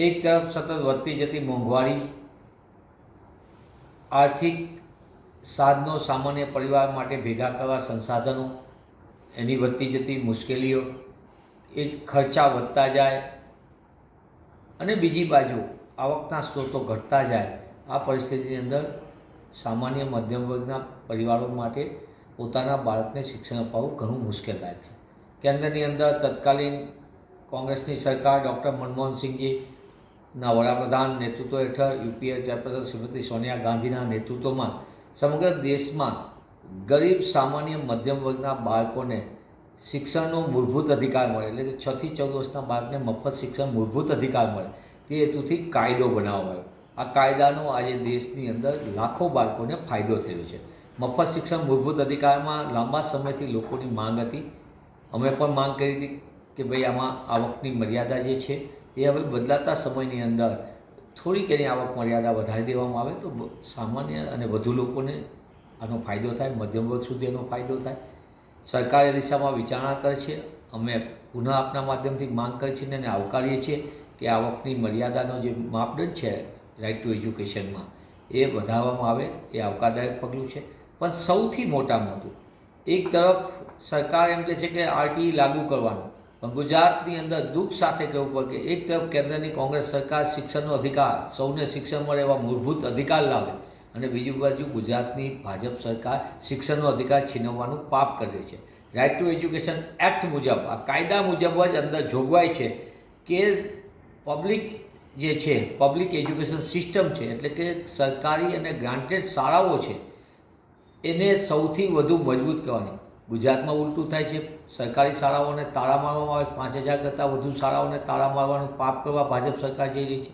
એક તરફ સતત વધતી જતી મોંઘવારી, આર્થિક સાધનો સામાન્ય પરિવાર માટે ભેગા કરવા સંસાધનો, એની વધતી જતી મુશ્કેલીઓ, એ ખર્ચા વધતા જાય અને બીજી બાજુ આવકના સ્ત્રોતો ઘટતા જાય. આ પરિસ્થિતિની અંદર સામાન્ય મધ્યમ વર્ગના પરિવારો માટે પોતાના બાળકને શિક્ષણ અપાવવું ઘણું મુશ્કેલદાયક છે. કેન્દ્રની અંદર તત્કાલીન કોંગ્રેસની સરકાર ડૉક્ટર મનમોહનસિંહજીના વડાપ્રધાન નેતૃત્વ હેઠળ યુપીએ ચેરપર્સન શ્રીમતી સોનિયા ગાંધીના નેતૃત્વમાં સમગ્ર દેશમાં ગરીબ, સામાન્ય, મધ્યમ વર્ગના બાળકોને શિક્ષણનો મૂળભૂત અધિકાર મળે. એટલે કે છથી ચૌદ વર્ષના બાળકને મફત શિક્ષણ મૂળભૂત અધિકાર મળે. તે હેતુથી કાયદો બનાવવામાં આવ્યો. આ કાયદાનો આજે દેશની અંદર લાખો બાળકોને ફાયદો થયો છે. મફત શિક્ષણ મૂળભૂત અધિકારમાં લાંબા સમયથી લોકોની માંગ હતી. અમે પણ માંગ કરી હતી કે ભાઈ આમાં આવકની મર્યાદા જે છે એ હવે બદલાતા સમયની અંદર થોડીક એની આવક મર્યાદા વધારી દેવામાં આવે તો સામાન્ય અને વધુ લોકોને આનો ફાયદો થાય, મધ્યમ વર્ગ સુધી એનો ફાયદો થાય. સરકાર એ દિશામાં વિચારણા કરે છે. અમે પુનઃ આપના માધ્યમથી માંગ કરી છીએ અને આવકારીએ છીએ કે આવકની મર્યાદાનો જે માપદંડ છે રાઇટ ટુ એજ્યુકેશનમાં એ વધારવામાં આવે. એ આવકારદાયક પગલું છે. પણ સૌથી મોટા મોટું, એક તરફ સરકાર એમ કહે છે કે આરટીઈ લાગુ કરવાનું. ગુજરાતની અંદર દુઃખ સાથે કહેવું પડે કે એક તરફ કેન્દ્રની કોંગ્રેસ સરકાર શિક્ષણનો અધિકાર, સૌને શિક્ષણ મળે એવા મૂળભૂત અધિકાર લાવે અને બીજી બાજુ ગુજરાતની ભાજપ સરકાર શિક્ષણનો અધિકાર છીનવવાનું પાપ કરે છે. રાઇટ ટુ એજ્યુકેશન એક્ટ મુજબ, આ કાયદા મુજબ જ અંદર જોગવાઈ છે કે પબ્લિક જે છે પબ્લિક એજ્યુકેશન સિસ્ટમ છે, એટલે કે સરકારી અને ગ્રાન્ટેડ શાળાઓ છે, એને સૌથી વધુ મજબૂત કરવાની. ગુજરાતમાં ઉલટું થાય છે. સરકારી શાળાઓને તાળા મારવામાં આવે પાંચ હજાર કરતાં વધુ શાળાઓને તાળા મારવાનું પાપ કરવા ભાજપ સરકાર જઈ રહી છે.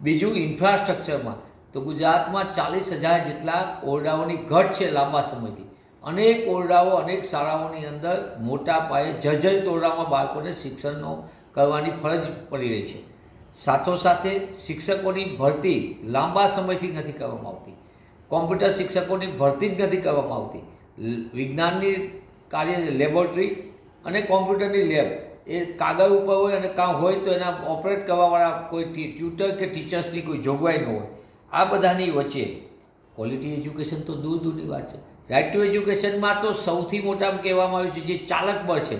બીજું ઇન્ફ્રાસ્ટ્રક્ચરમાં તો ગુજરાતમાં ચાલીસ હજાર જેટલા ઓરડાઓની ઘટ છે લાંબા સમયથી. અનેક ઓરડાઓ, અનેક શાળાઓની અંદર મોટા પાયે જર્જરિત ઓરડામાં બાળકોને શિક્ષણનો કરવાની ફરજ પડી રહી છે. સાથોસાથે શિક્ષકોની ભરતી લાંબા સમયથી નથી કરવામાં આવતી. કોમ્પ્યુટર શિક્ષકોની ભરતી જ નથી કરવામાં આવતી. વિજ્ઞાનની કાર્ય, લેબોરેટરી અને કોમ્પ્યુટરની લેબ. એ કાગળ ઉપર હોય અને કાં હોય તો એના ઓપરેટ કરવાવાળા કોઈ ટ્યુટર કે ટીચર્સની કોઈ જોગવાઈ ન હોય. આ બધાની વચ્ચે ક્વોલિટી એજ્યુકેશન તો દૂર દૂરની વાત છે. રાઇટ ટુ એજ્યુકેશનમાં તો સૌથી મોટામાં કહેવામાં આવ્યું છે જે ચાલક બળ છે,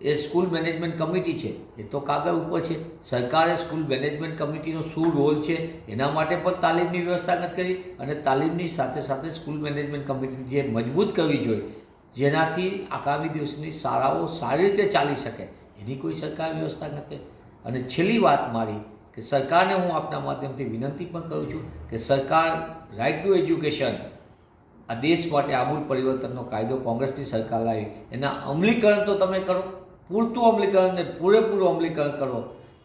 એ સ્કૂલ મેનેજમેન્ટ કમિટી છે. એ તો કાગળ ઉપર છે. સરકારે સ્કૂલ મેનેજમેન્ટ કમિટીનો શું રોલ છે, એના માટે પણ તાલીમની વ્યવસ્થા નથી કરી અને તાલીમની સાથે સાથે સ્કૂલ મેનેજમેન્ટ કમિટી જે મજબૂત કરવી જોઈએ જેનાથી આગામી દિવસની શાળાઓ સારી રીતે ચાલી શકે, એની કોઈ સરકાર વ્યવસ્થા નથી અને છેલ્લી વાત મારી કે સરકારને હું આપના માધ્યમથી વિનંતી પણ કરું છું કે સરકાર રાઇટ ટુ એજ્યુકેશન આ દેશ માટે આમૂલ પરિવર્તનનો કાયદો કોંગ્રેસની સરકાર લાવી, એના અમલીકરણ તો તમે કરો, પૂરતું અમલીકરણ ને પૂરેપૂરું અમલીકરણ કરો.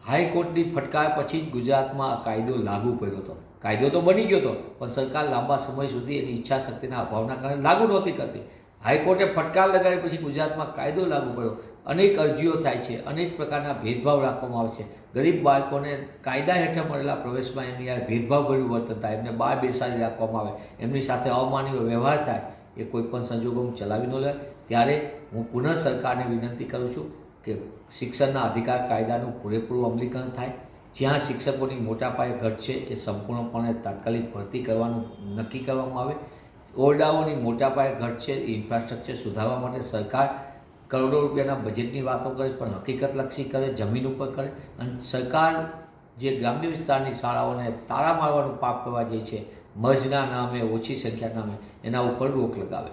હાઈકોર્ટની ફટકાર પછી જ ગુજરાતમાં આ કાયદો લાગુ કર્યો હતો. કાયદો તો બની ગયો હતો, પણ સરકાર લાંબા સમય સુધી એની ઈચ્છા શક્તિના અભાવના કારણે લાગુ નહોતી કરતી. હાઈકોર્ટે ફટકાર લગાડી પછી ગુજરાતમાં કાયદો લાગુ પડ્યો. અનેક અરજીઓ થાય છે, અનેક પ્રકારના ભેદભાવ રાખવામાં આવે છે. ગરીબ બાળકોને કાયદા હેઠળ મળેલા પ્રવેશમાં એમની યાર ભેદભાવભર્યું વર્તન થાય, એમને બહાર બેસાડી રાખવામાં આવે, એમની સાથે અમાનવીય વ્યવહાર થાય, એ કોઈ પણ સંજોગોમાં ચલાવી ન લે ત્યારે હું પુનઃ સરકારને વિનંતી કરું છું કે શિક્ષણના અધિકાર કાયદાનું પૂરેપૂરું અમલીકરણ થાય. જ્યાં શિક્ષકોની મોટા પાયે ઘટ છે, એ સંપૂર્ણપણે તાત્કાલિક ભરતી કરવાનું નક્કી કરવામાં આવે. ઓરડાઓની મોટા પાયે ઘટ છે ઇન્ફ્રાસ્ટ્રક્ચર સુધારવા માટે સરકાર કરોડો રૂપિયાના બજેટની વાતો કરે, પણ હકીકતલક્ષી કરે, જમીન ઉપર કરે. અને સરકાર જે ગ્રામ્ય વિસ્તારની શાળાઓને તાળા મારવાનું પાપ કરવા જાય છે, મજના નામે, ઓછી સંખ્યા નામે, એના ઉપર રોક લગાવે.